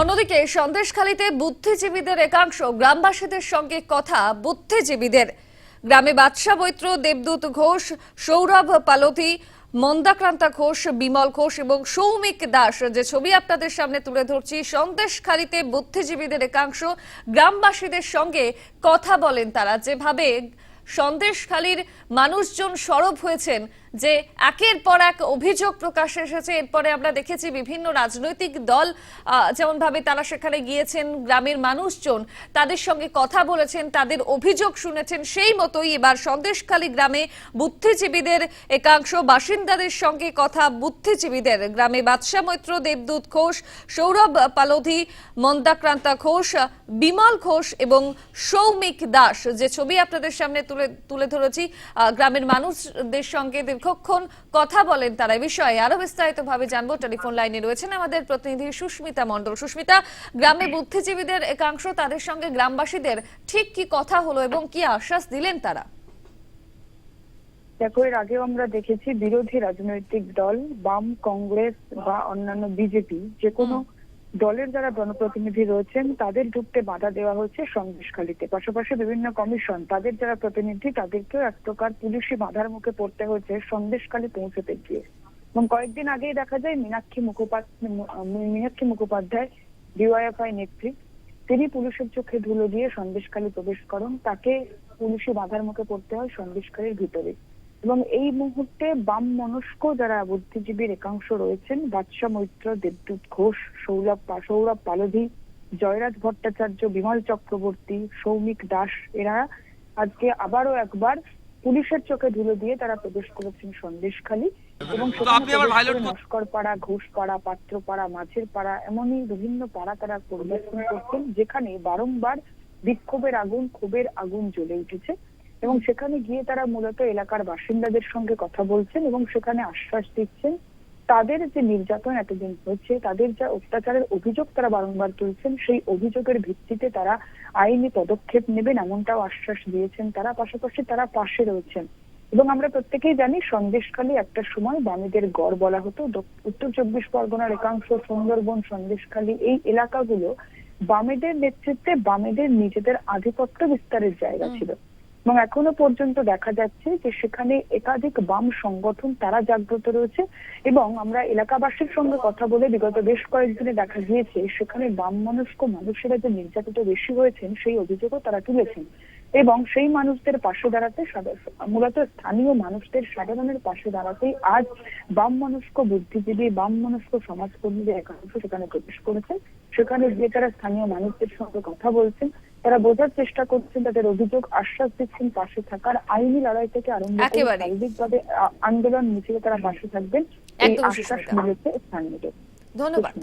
অন্যদিকে সন্দেশখালীতে বুদ্ধিজীবীদের একাংশ গ্রামবাসীদের সঙ্গে কথা বুদ্ধিজীবীদের। গ্রামে বাদশা বৈত্র, দেবদূত ঘোষ, সৌরভ পালথি মন্দাক্রান্তা ঘোষ, বিমল ঘোষ এবং সৌমিক দাস। যে ছবি আপনাদের সামনে তুলে ধরছি, সন্দেশখালীতে বুদ্ধিজীবীদের একাংশ গ্রামবাসীদের সঙ্গে কথা বলেন তারা। যেভাবে সন্দেশখালীর মানুষজন সরব হয়েছেন যে একের পর এক অভিযোগ প্রকাশ এসেছে। এরপরে আমরা দেখেছি বিভিন্ন রাজনৈতিক দল যেমনভাবে তারা সেখানে গিয়েছেন, গ্রামের মানুষজন তাদের সঙ্গে কথা বলেছেন, তাদের অভিযোগ শুনেছেন। সেই মতোই এবার সন্দেশখালী গ্রামে বুদ্ধিজীবীদের একাংশ বাসিন্দাদের সঙ্গে কথা, বুদ্ধিজীবীদের গ্রামে বাদশা মৈত্র, দেবদূত ঘোষ, সৌরভ পালোধি, মন্দাক্রান্তা ঘোষ, বিমল ঘোষ এবং সৌমিক দাস। যে ছবি আপনাদের সামনে তুলে তুলে ধরেছি গ্রামের মানুষদের সঙ্গে দীর্ঘক্ষণ কথা বলেন তারা বিষয়ে আরও বিস্তারিত ভাবে জানব। টেলিফোন লাইনে রয়েছেন আমাদের প্রতিনিধি সুস্মিতা মণ্ডল। সুস্মিতা গ্রামে বুদ্ধিজীবীদের একাংশ তাদের সঙ্গে গ্রামবাসীদের ঠিক কি কথা হলো এবং কি আশ্বাস দিলেন তারা? দেখো এর আগেও আমরা দেখেছি বিরোধী রাজনৈতিক দল বাম কংগ্রেস বা অন্যান্য বিজেপি যে কোনো দলের যারা জনপ্রতিনিধি রয়েছেন, তাদের ঢুকতে বাধা দেওয়া হচ্ছে সন্দেশখালীতে পাশাপাশি বিভিন্ন কমিশন, তাদের যারা প্রতিনিধি, তাদেরকেও এক প্রকার পুলিশি বাধার মুখে পড়তে হয়েছে সন্দেশখালী পৌঁছতে গিয়ে। এবং কয়েকদিন আগেই দেখা যায় মীনাক্ষী মুখোপাধ্যায় মীনাক্ষী মুখোপাধ্যায়, ডিওয়াইএফআই নেত্রী, তিনি পুলিশের চোখে ধুলো দিয়ে সন্দেশখালী প্রবেশ করেন। তাকে পুলিশি বাধার মুখে পড়তে হয় সন্দেশখালীর ভিতরে। এবং এই মুহূর্তে বাম মনস্ক যারা বুদ্ধিজীবীর একাংশ রয়েছেন বাদশা মৈত্র দেবদূত ঘোষ সৌরভ সৌরভ পালধি জয়রাজ ভট্টাচার্য বিমল চক্রবর্তী সৌমিক দাস এরা আজকে আবারও একবার পুলিশের চোখে ধুলো দিয়ে তারা প্রবেশ করেছেন সন্দেশখালী এবং নস্কর পাড়া ঘোষ পাড়া পাত্র পাড়া মাছের পাড়া এমনই বিভিন্ন পাড়া তারা পরিদর্শন করছেন যেখানে বারংবার বিক্ষোভের আগুন ক্ষোভের আগুন জ্বলে উঠেছে। এবং সেখানে গিয়ে তারা মূলত এলাকার বাসিন্দাদের সঙ্গে কথা বলছেন এবং সেখানে আশ্বাস দিচ্ছেন তাদের যে নির্যাতন এতদিন হয়েছে তাদের যা অত্যাচারের অভিযোগ তারা বারংবার তুলছেন সেই অভিযোগের ভিত্তিতে তারা আইনি পদক্ষেপ নেবেন এমনটাও আশ্বাস দিয়েছেন তারা পাশাপাশি তারা পাশে রয়েছেন। এবং আমরা প্রত্যেকেই জানি সন্দেশখালী একটা সময় বামেদের গড় বলা হতো। উত্তর চব্বিশ পরগনার একাংশ সুন্দরবন সন্দেশখালী এই এলাকাগুলো বামেদের নেতৃত্বে বামেদের নিজেদের আধিপত্য বিস্তারের জায়গা ছিল। এবং এখনও পর্যন্ত দেখা যাচ্ছে যে সেখানে একাধিক বাম সংগঠন তারা জাগ্রত রয়েছে এবং আমরা এলাকাবাসীর সঙ্গে কথা বলে বিগত বেশ কয়েকদিনে দেখা গিয়েছে সেখানে বাম মনস্ক মানুষেরা যে নির্যাতিত বেশি হয়েছেন, সেই অভিযোগও তারা তুলেছেন। এবং সেই মানুষদের পাশে দাঁড়াতে মূলত স্থানীয় মানুষদের সাধারণের পাশে দাঁড়াতেই আজ বাম মনস্ক বুদ্ধিজীবী বাম মনস্ক সমাজকর্মীদের একাংশ সেখানে প্রবেশ করেছেন সেখানে গিয়ে তারা স্থানীয় মানুষদের সঙ্গে কথা বলছেন। তারা বোঝার চেষ্টা করছেন তাদের অভিযোগ আশ্বাস দিচ্ছেন পাশে থাকার আইনি লড়াই থেকে আরম্ভ করে। শারীরিকভাবে আন্দোলন মিছিলে তারা পাশে থাকবেন এই আশ্বাস মিলেছে স্থানীয়দের ধন্যবাদ।